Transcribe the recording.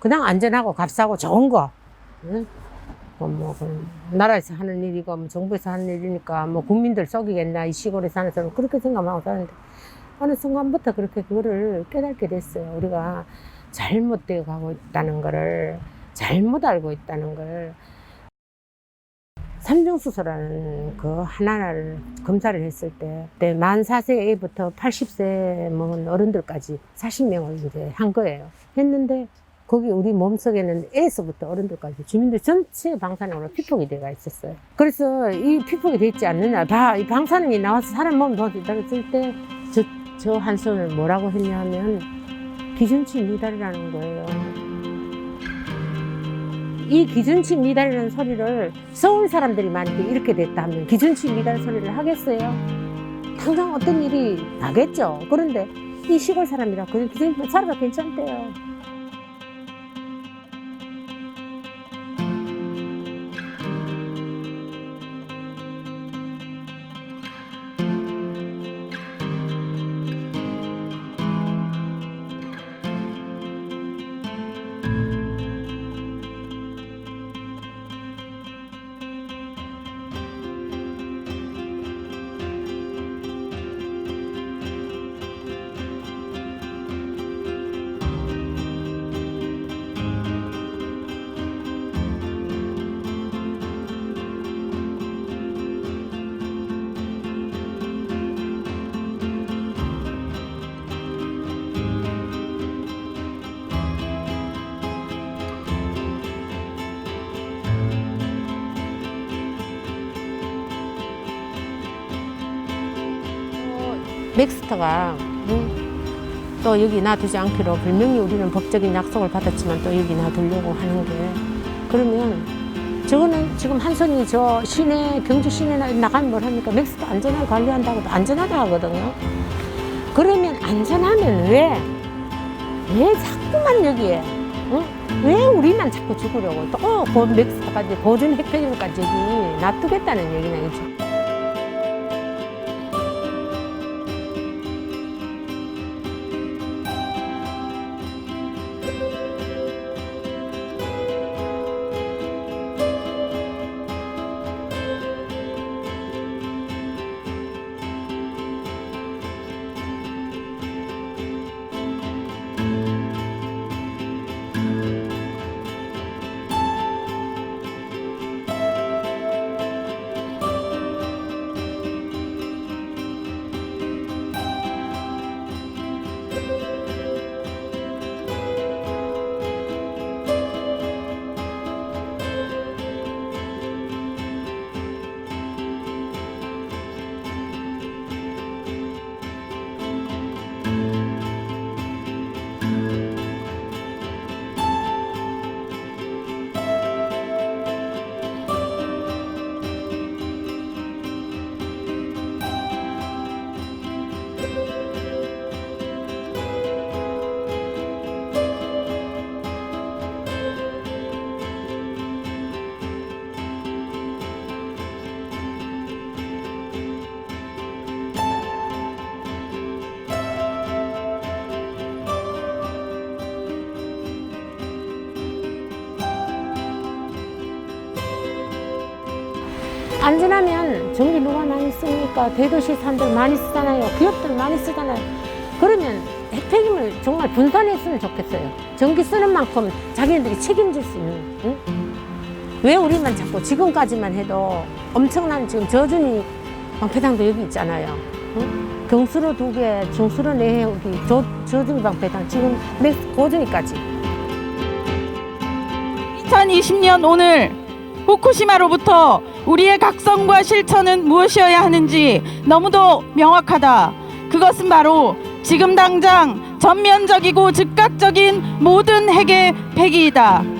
그냥 안전하고 값싸고 좋은 거. 응? 뭐, 뭐, 그 나라에서 하는 일이고, 뭐 정부에서 하는 일이니까, 뭐, 국민들 속이겠나, 이 시골에 사는 사람, 그렇게 생각하고 사는데, 어느 순간부터 그렇게 그거를 깨닫게 됐어요. 우리가 잘못되어 가고 있다는 거를, 잘못 알고 있다는 걸. 삼중수소라는 그 하나를 검사를 했을 때, 그때 만 4세 애부터 80세 먹은 어른들까지 40명을 이제 한 거예요. 했는데, 거기 우리 몸속에는 애에서부터 어른들까지 주민들 전체 방사능으로 피폭이 돼가 있었어요. 그래서 이 피폭이 돼 있지 않느냐. 봐, 이 방사능이 나와서 사람 몸 도와줬을 때, 저, 저 한 손을 뭐라고 했냐면, 기준치 미달이라는 거예요. 이 기준치 미달이라는 소리를 서울 사람들이 만약에 이렇게 됐다 하면 기준치 미달 소리를 하겠어요? 당장 어떤 일이 나겠죠. 그런데 이 시골 사람이라 그냥 기준치 살아도 괜찮대요. 맥스터가 응? 또 여기 놔두지 않기로 분명히 우리는 법적인 약속을 받았지만 또 여기 놔두려고 하는 게 그러면 저거는 지금 한 손이 저 시내 경주 시내 나- 나가면 뭘 합니까 맥스터 안전하게 관리한다고 안전하다 하거든요 그러면 안전하면 왜 왜 자꾸만 여기에 응? 왜 우리만 자꾸 죽으려고 또그 맥스터까지 보존 핵폐기물까지 여기 놔두겠다는 얘기는 이죠 안전하면 전기 누가 많이 쓰니까 대도시 사람들 많이 쓰잖아요. 기업들 많이 쓰잖아요. 그러면 핵폐기물 정말 분산했으면 좋겠어요. 전기 쓰는 만큼 자기네들이 책임질 수 있는. 응? 왜 우리만 자꾸 지금까지만 해도 엄청난 지금 저준이 방패당도 여기 있잖아요. 응? 경수로 두 개, 중수로 네 개, 여기 저, 저준이 방패당 지금 넥스 고준이까지. 2020년 오늘 후쿠시마로부터 우리의 각성과 실천은 무엇이어야 하는지 너무도 명확하다. 그것은 바로 지금 당장 전면적이고 즉각적인 모든 핵의 폐기이다.